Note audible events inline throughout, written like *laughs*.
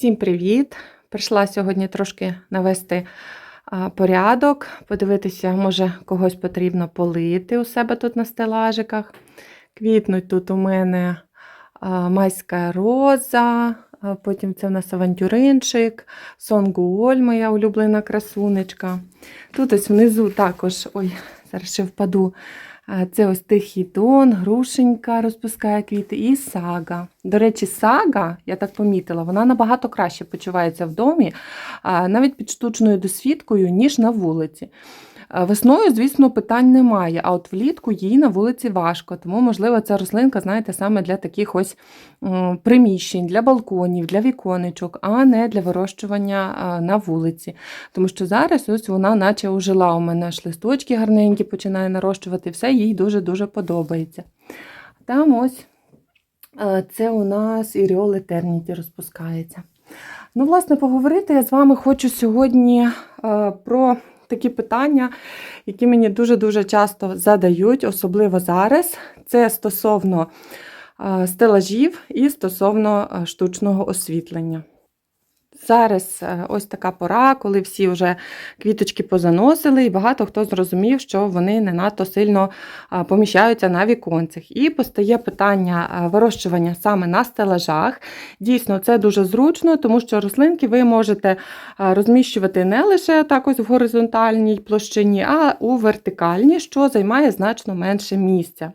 Всім привіт! Прийшла сьогодні трошки навести порядок, подивитися, може, когось потрібно полити у себе тут на стелажиках. Квітнуть тут у мене майська роза, потім це в нас авантюринчик, сонгуоль, моя улюблена красунечка. Тут ось внизу також, ой, зараз ще впаду. Це ось тихий грушенька розпускає квіти і сага. До речі, сага, я так помітила, вона набагато краще почувається в домі, навіть під штучною досвідкою, ніж на вулиці. А, Весною, звісно, питань немає, а от влітку їй на вулиці важко. Тому, можливо, ця рослинка, знаєте, саме для таких ось приміщень, для балконів, для віконечок, а не для вирощування на вулиці. Тому що зараз ось вона наче ожила у мене аж листочки гарненькі починає нарощувати, все їй дуже-дуже подобається. Там ось е, це у нас Іріол Етерніті розпускається. Ну, власне, поговорити я з вами хочу сьогодні е, про такі питання, які мені дуже-дуже часто задають, особливо зараз. Це стосовно стелажів і стосовно штучного освітлення. Зараз е, ось така пора, коли всі вже квіточки позаносили, і багато хто зрозумів, що вони не надто сильно поміщаються на віконцях. І постає питання вирощування саме на стелажах. Дійсно, це дуже зручно, тому що рослинки ви можете розміщувати не лише так ось в горизонтальній площині, а у вертикальній, що займає значно менше місця.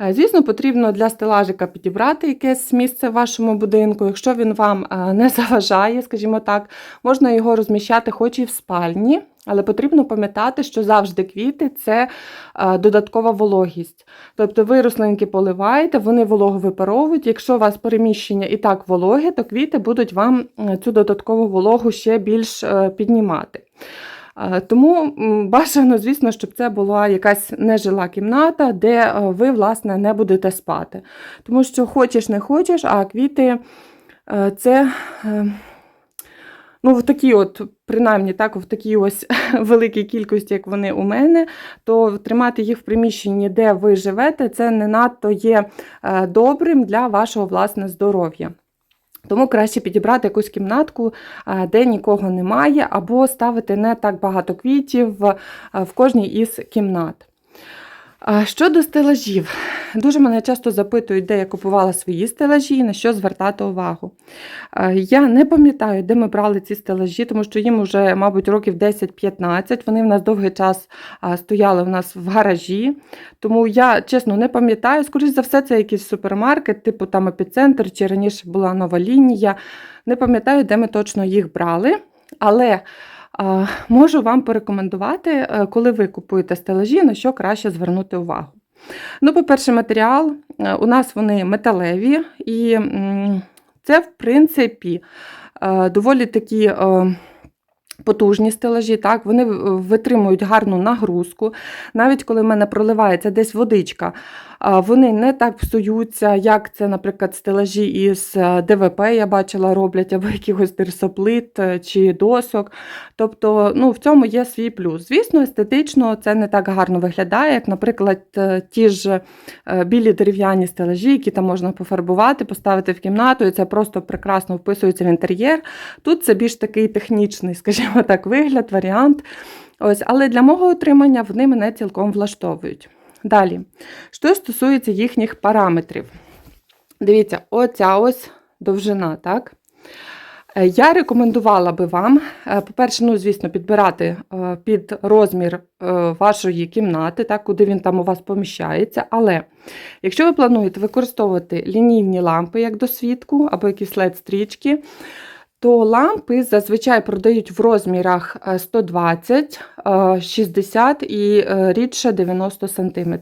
Е, Звісно, потрібно для стелажика підібрати якесь місце в вашому будинку. Якщо він вам е, не *laughs* заважає, скажімо так, можна його розміщати хоч і в спальні, але потрібно пам'ятати, що завжди квіти це е, додаткова вологість. Тобто ви рослинки поливаєте, вони вологу випаровують. Якщо у вас переміщення і так вологе, то квіти будуть вам цю додаткову вологу ще більш піднімати. Е, Тому бажано, звісно, щоб це була якась нежила кімната, де е, ви, власне, не будете спати. Тому що хочеш, не хочеш, а квіти е, це. Ну, в такій от, принаймні, так, в такій ось *laughs* великій кількості, як вони у мене, то тримати їх в приміщенні, де ви живете, це не надто є добрим для вашого власне здоров'я. Тому краще підібрати якусь кімнатку, е, де нікого немає, або ставити не так багато квітів е, в кожній із кімнат. Щодо стелажів, дуже мене часто запитують, де я купувала свої стелажі і на що звертати увагу. Я не пам'ятаю, де ми брали ці стелажі, тому що їм вже, мабуть, років 10-15. Вони в нас довгий час стояли у нас в гаражі. Тому я чесно не пам'ятаю. Скоріше за все, це якийсь супермаркет, типу там епіцентр, чи раніше була нова лінія. Не пам'ятаю, де ми точно їх брали. Але можу вам порекомендувати, е, коли ви купуєте стелажі, на що краще звернути увагу. Ну, по-перше, матеріал. Е, У нас вони металеві, і це, в принципі, е, доволі такі. Потужні стелажі, так, вони витримують гарну нагрузку. Навіть коли в мене проливається десь водичка, вони не так псуються, як це, наприклад, стелажі із е, ДВП, я бачила, роблять, або *laughs* якихось терсоплит е, чи досок. Тобто, ну, в цьому є свій плюс. Звісно, естетично це не так гарно виглядає, як, наприклад, е, ті ж білі дерев'яні стелажі, які там можна пофарбувати, поставити в кімнату, і це просто прекрасно вписується в інтер'єр. Тут це більш такий технічний, *laughs* скажімо так, вигляд, варіант. Ось, але для мого отримання вони мене цілком влаштовують. Далі, що стосується їхніх параметрів. Дивіться, оця ось довжина, так? Е, Я рекомендувала би вам, е, по-перше, ну, звісно, підбирати е, під розмір вашої кімнати, так, куди він там у вас поміщається. Але якщо ви плануєте використовувати лінійні лампи як досвідку або якісь LED-стрічки, то лампи зазвичай продають в розмірах е, 120, е, 60 і е, рідше 90 см.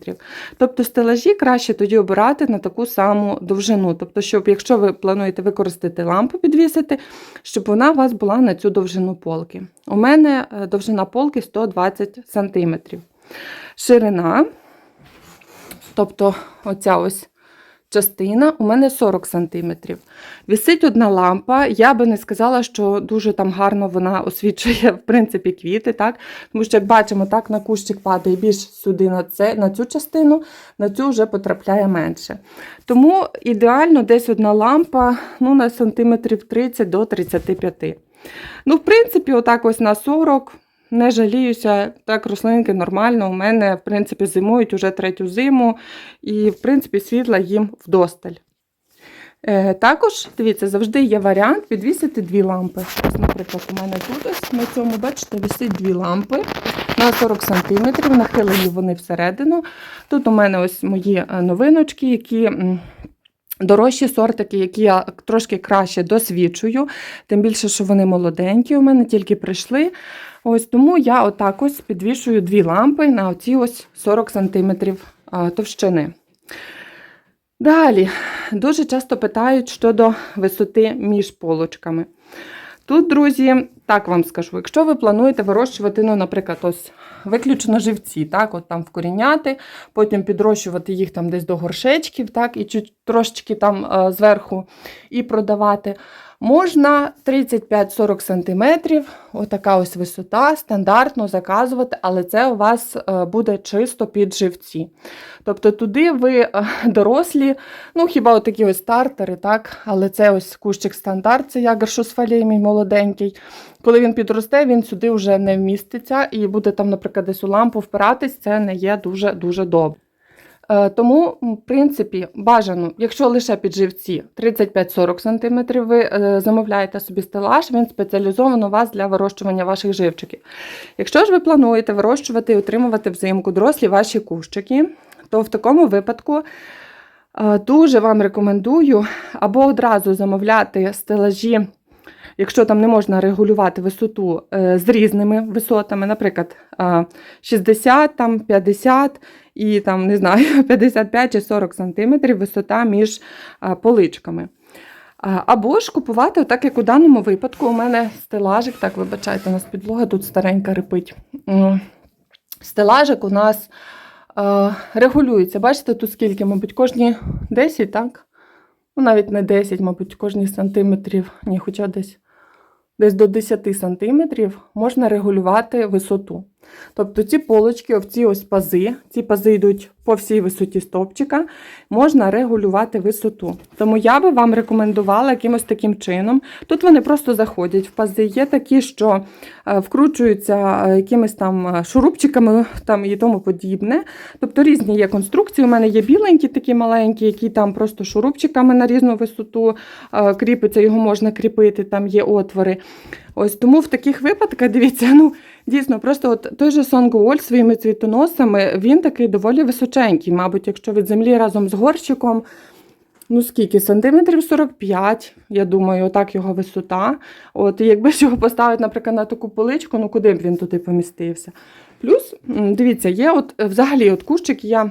Тобто стелажі краще тоді обирати на таку саму довжину. Тобто, щоб якщо ви плануєте використати лампу підвісити, щоб вона у вас була на цю довжину полки. У мене е, довжина полки 120 см. Ширина, тобто оця ось частина у мене 40 см. Висить одна лампа. Я би не сказала, що дуже там гарно вона освічує в принципі квіти, так? Тому що, як бачимо, так на кущик падає більш сюди на, це, на цю частину, на цю вже потрапляє менше. Тому ідеально десь одна лампа ну, на сантиметрів 30 до 35. Ну, в принципі, отак ось на 40. Не жаліюся, так рослинки нормально. У мене, в принципі, зимують уже третю зиму, і, в принципі, світла їм вдосталь. Е, також, дивіться, завжди є варіант підвісити дві лампи. Ось, наприклад, у мене тут ось на цьому, бачите, висить дві лампи на 40 см, нахилені вони всередину. Тут у мене ось мої е, новиночки, які. Дорожчі сортики, які я трошки краще досвідчую, тим більше, що вони молоденькі, у мене тільки прийшли. Ось Тому я отак ось підвішую дві лампи на оці ось 40 см товщини. Далі, дуже часто питають щодо висоти між полочками. Тут, друзі, так вам скажу, якщо ви плануєте вирощувати, ну, наприклад, ось виключно живці, так, от там вкоріняти, потім підрощувати їх там десь до горшечків, так, і чуть трошечки там е, зверху і продавати. Можна 35-40 см, отака ось висота, стандартно заказувати, але це у вас е, буде чисто під живці. Тобто туди ви е, дорослі, ну хіба отакі ось стартери, так, але це ось кущик стандарт, це я гаршосфалій мій молоденький. Коли він підросте, він сюди вже не вміститься і буде там, наприклад, десь у лампу впиратись, це не є дуже-дуже добре. Е, Тому, в принципі, бажано, якщо лише під живці 35-40 см, ви е, замовляєте собі стелаж, він спеціалізовано у вас для вирощування ваших живчиків. Якщо ж ви плануєте вирощувати і отримувати взимку дорослі ваші кущики, то в такому випадку е, дуже вам рекомендую або одразу замовляти стелажі. Якщо там не можна регулювати висоту з різними висотами, наприклад, е, 60, там, 50 і там, не знаю, *laughs* 55 чи 40 см висота між поличками. Або ж купувати, так як у даному випадку, у мене стелажик, так, вибачайте, у нас підлога тут старенька рипить. М, Стелажик у нас регулюється. Бачите, тут скільки, мабуть, кожні 10, так? Ну, навіть не 10, мабуть, кожні сантиметрів, ні, хоча десь, десь до 10 сантиметрів можна регулювати висоту. Тобто ці полочки, ці ось пази, ці пази йдуть по всій висоті стовпчика, можна регулювати висоту. Тому я би вам рекомендувала якимось таким чином. Тут вони просто заходять в пази. Є такі, що е, вкручуються е, якимись там е, шурупчиками там, і тому подібне. Тобто різні є конструкції. У мене є біленькі, такі маленькі, які там просто шурупчиками на різну висоту кріпиться, його можна кріпити, там є отвори. Ось тому в таких випадках, дивіться, ну дійсно, просто от той же Сонгуоль своїми цвітоносами, він такий доволі височенький. Мабуть, якщо від землі разом з горщиком, ну скільки, сантиметрів 45, я думаю, отак його висота. От, і якби ж його поставити, наприклад, на таку поличку, ну куди б він туди помістився? Плюс, дивіться, є от е, взагалі от кущик я.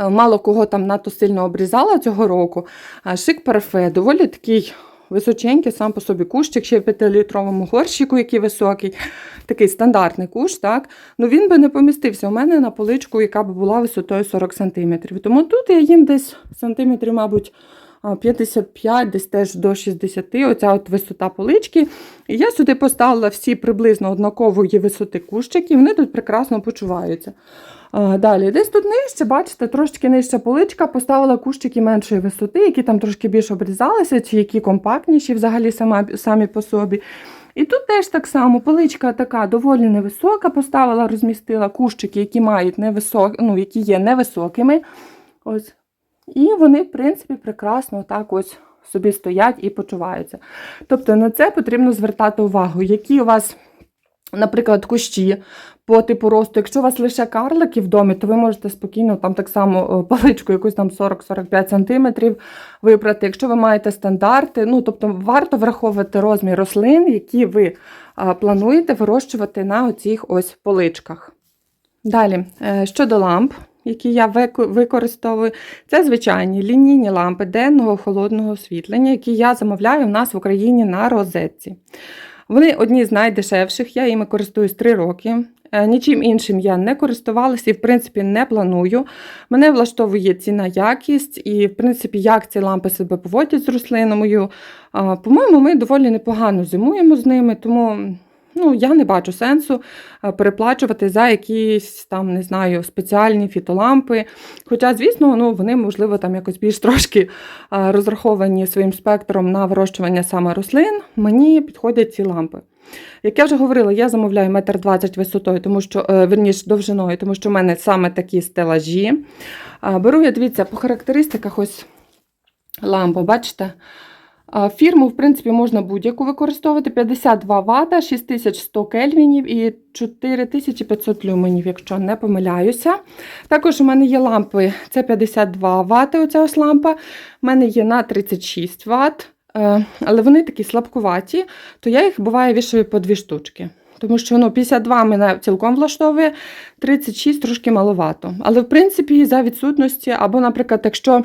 е, Мало кого там надто сильно обрізала цього року. Шик парфе доволі такий височенький, сам по собі кущик, ще в 5-літровому горщику, який високий, такий стандартний кущ, так? Ну він би не помістився у мене на поличку, яка б була висотою 40 см. Тому тут я їм десь сантиметрів, мабуть, 55, десь теж до 60, оця от висота полички. І я сюди поставила всі приблизно однакової висоти кущики, вони тут прекрасно почуваються. Далі, десь тут нижче, бачите, трошки нижча поличка, поставила кущики меншої висоти, які там трошки більше обрізалися, чи які компактніші взагалі самі по собі. І тут теж так само поличка така доволі невисока, поставила, розмістила кущики, які мають невисок... ну, які є невисокими. Ось. І вони, в принципі, прекрасно так ось собі стоять і почуваються. Тобто на це потрібно звертати увагу, які у вас, наприклад, кущі по типу росту. Якщо у вас лише карлики в домі, то ви можете спокійно там так само е, паличку якусь там 40-45 см вибрати. Якщо ви маєте стандарти, ну тобто варто враховувати розмір рослин, які ви а, плануєте вирощувати на оцих ось поличках. Далі, е, щодо ламп, які я використовую, це звичайні лінійні лампи денного холодного освітлення, які я замовляю в нас в Україні на розетці. Вони одні з найдешевших, я їми користуюсь 3 роки. Е, Нічим іншим я не користувалася і, в принципі, не планую. Мене влаштовує ціна якість, і, в принципі, як ці лампи себе поводять з рослиною. По-моєму, ми доволі непогано зимуємо з ними, тому ну, я не бачу сенсу е, переплачувати за якісь там, не знаю, спеціальні фітолампи. Хоча, звісно, ну, вони, можливо, там якось більш трошки е, розраховані своїм спектром на вирощування саме рослин. Мені підходять ці лампи. Як я вже говорила, я замовляю 1,20 м висотою, тому що, е, верніше, довжиною, тому що в мене саме такі стелажі. Беру я, дивіться, по характеристиках ось лампу, бачите? Фірму, в принципі, можна будь-яку використовувати. 52 Вт, 6100 кельвінів і 4500 люменів, якщо не помиляюся. Також у мене є лампи, це 52 Вт, оця ось лампа. У мене є на 36 Вт, е, але вони такі слабкуваті, то я їх буває вішаю по дві штучки. Тому що ну, 52 мене цілком влаштовує, 36 трошки маловато. Але в принципі, за відсутності, або, наприклад, якщо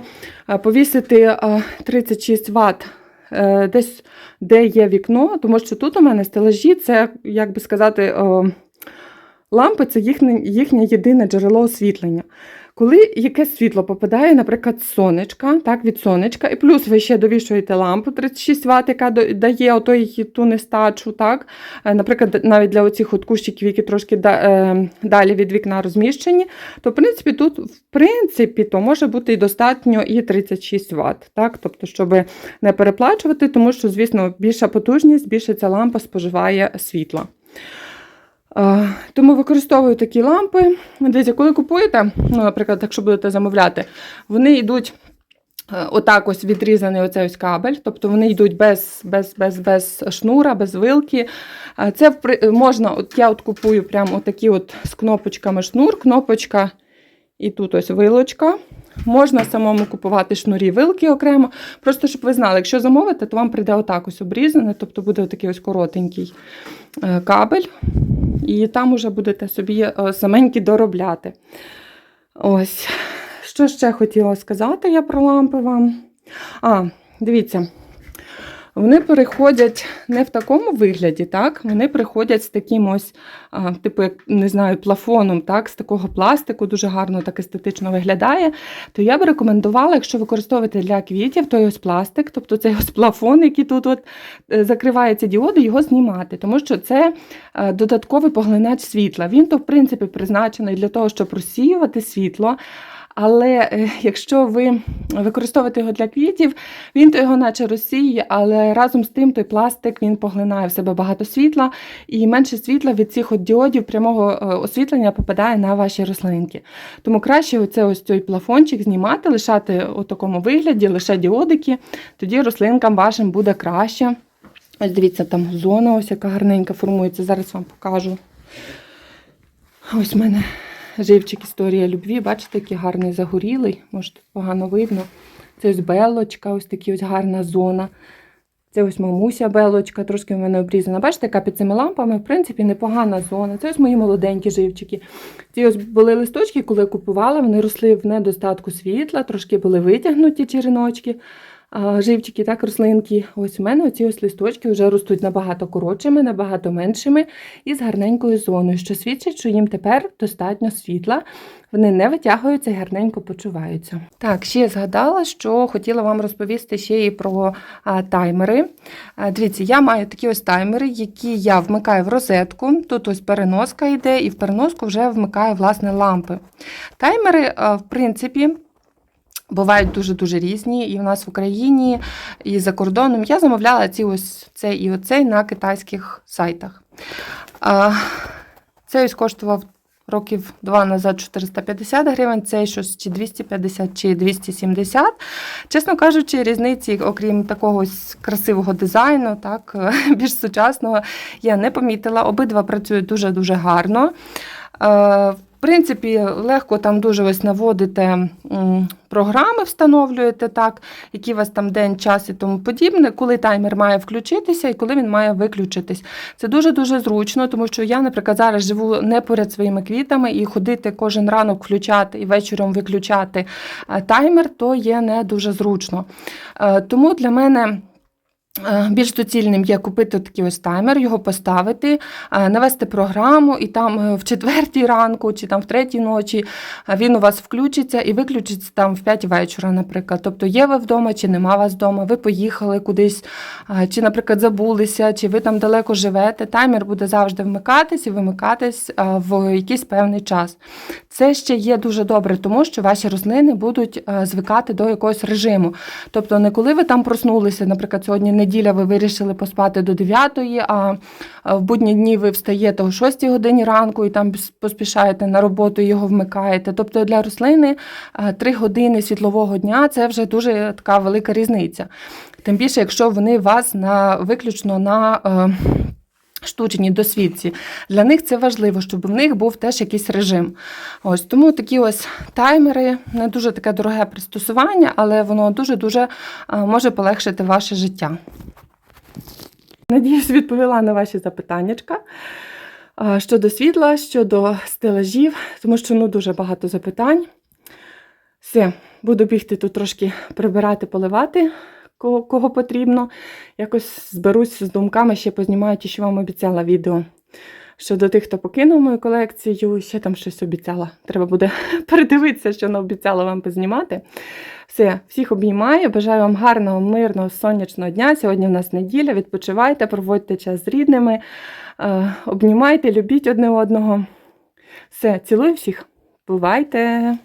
е, повісити е, 36 Вт е, десь, де є вікно, тому що тут у мене стелажі, це, як би сказати, е, лампи це їхнє, їхнє єдине джерело освітлення. Коли якесь світло попадає, наприклад, сонечка, так, від сонечка, і плюс ви ще довішуєте лампу 36 Вт, яка дає отой, ту нестачу, так, е, наприклад, навіть для оцих от кущиків, які трошки е, далі від вікна розміщені, то в принципі тут в принципі то може бути і достатньо і 36 Вт, так, тобто, щоб не переплачувати, тому що, звісно, більша потужність, більше ця лампа споживає світла. Тому використовую такі лампи. Дивіться, коли купуєте, ну, наприклад, якщо будете замовляти, вони йдуть е, отак ось відрізаний оцей ось кабель, тобто вони йдуть без, без, без, без шнура, без вилки. Це можна, от я от купую прямо отакі от з кнопочками шнур, кнопочка і тут ось вилочка. Можна самому купувати шнурі вилки окремо. Просто щоб ви знали, якщо замовите, то вам прийде отак ось обрізане, тобто буде отакий ось коротенький е, кабель. І там уже будете собі е, саменькі доробляти. Ось. Що ще хотіла сказати я про лампи вам? А, дивіться. Вони переходять не в такому вигляді, так? Вони приходять з таким ось, а, типу, як не знаю, плафоном, так, з такого пластику, дуже гарно так естетично виглядає. То я б рекомендувала, якщо використовувати для квітів, той ось пластик, тобто цей ось плафон, який тут от е, закриває ці діоди, його знімати, тому що це е, додатковий поглинач світла. Він то, в принципі, призначений для того, щоб розсіювати світло. Але е, якщо ви використовуєте його для квітів, він то його наче розсіює, але разом з тим той пластик він поглинає в себе багато світла, і менше світла від цих от діодів прямого е, освітлення попадає на ваші рослинки. Тому краще оце ось цей плафончик знімати, лишати у такому вигляді, лише діодики, тоді рослинкам вашим буде краще. Ось дивіться, там зона ось яка гарненька формується. Зараз вам покажу. Ось в мене живчик історія любві. Бачите, який гарний загорілий, може тут погано видно. Це ось белочка, ось така ось гарна зона. Це ось мамуся белочка, трошки в мене обрізана. Бачите, яка під цими лампами, в принципі, непогана зона. Це ось мої молоденькі живчики. Ці ось були листочки, коли купувала, вони росли в недостатку світла, трошки були витягнуті череночки. Живчики, так, рослинки. Ось у мене оці ось листочки вже ростуть набагато коротшими, набагато меншими і з гарненькою зоною, що свідчить, що їм тепер достатньо світла. Вони не витягуються і гарненько почуваються. Так, ще згадала, що хотіла вам розповісти ще і про таймери. Дивіться, я маю такі ось таймери, які я вмикаю в розетку. Тут ось переноска йде, і в переноску вже вмикаю власне лампи. Таймери, в принципі. Бувають дуже-дуже різні, і в нас в Україні, і за кордоном. Я замовляла ці ось цей і оцей на китайських сайтах. А, Цей ось коштував років два назад 450 гривень, цей щось чи 250, чи 270. Чесно кажучи, різниці, окрім такого красивого дизайну, так, *laughs* більш сучасного, я не помітила. Обидва працюють дуже-дуже гарно. Принципі, легко там дуже ось наводите програми, встановлюєте, так, які у вас там день, час і тому подібне, коли таймер має включитися і коли він має виключитись. Це дуже-дуже зручно, тому що я, наприклад, зараз живу не поряд своїми квітами і ходити кожен ранок включати і вечором виключати е, таймер, то є не дуже зручно. Е, Тому для мене. Е, Більш доцільним є купити такий ось таймер, його поставити, е, навести програму, і там е, в четвертій ранку чи там в третій ночі він у вас включиться і виключиться там в 5 вечора, наприклад. Тобто є ви вдома, чи нема вас вдома, ви поїхали кудись, чи, наприклад, забулися, чи ви там далеко живете. Таймер буде завжди вмикатись і вимикатись в якийсь певний час. Це ще є дуже добре, тому що ваші рослини будуть звикати до якогось режиму. Тобто, не коли ви там проснулися, наприклад, сьогодні неділя, ви вирішили поспати до 9, а в будні дні ви встаєте о 6 годині ранку і там поспішаєте на роботу його вмикаєте. Тобто для рослини 3 години світлового дня це вже дуже така велика різниця. Тим більше, якщо вони вас на виключно на. Штучній досвідці. Для них це важливо, щоб в них був теж якийсь режим. Ось тому такі ось таймери, не дуже таке дороге пристосування, але воно дуже-дуже е, може полегшити ваше життя. Надіюсь, відповіла на ваші запитаннячка. Е, Щодо світла, щодо стелажів, тому що ну, дуже багато запитань. Все, буду бігти тут трошки прибирати, поливати, кого, кого потрібно. Якось зберусь з думками, ще познімаю ті, що вам обіцяла відео. Щодо тих, хто покинув мою колекцію, ще там щось обіцяла. Треба буде *laughs* передивитися, що вона обіцяла вам познімати. Все, всіх обіймаю. Бажаю вам гарного, мирного, сонячного дня. Сьогодні в нас неділя. Відпочивайте, проводьте час з рідними, е, обнімайте, любіть одне одного. Все, цілую всіх. Бувайте!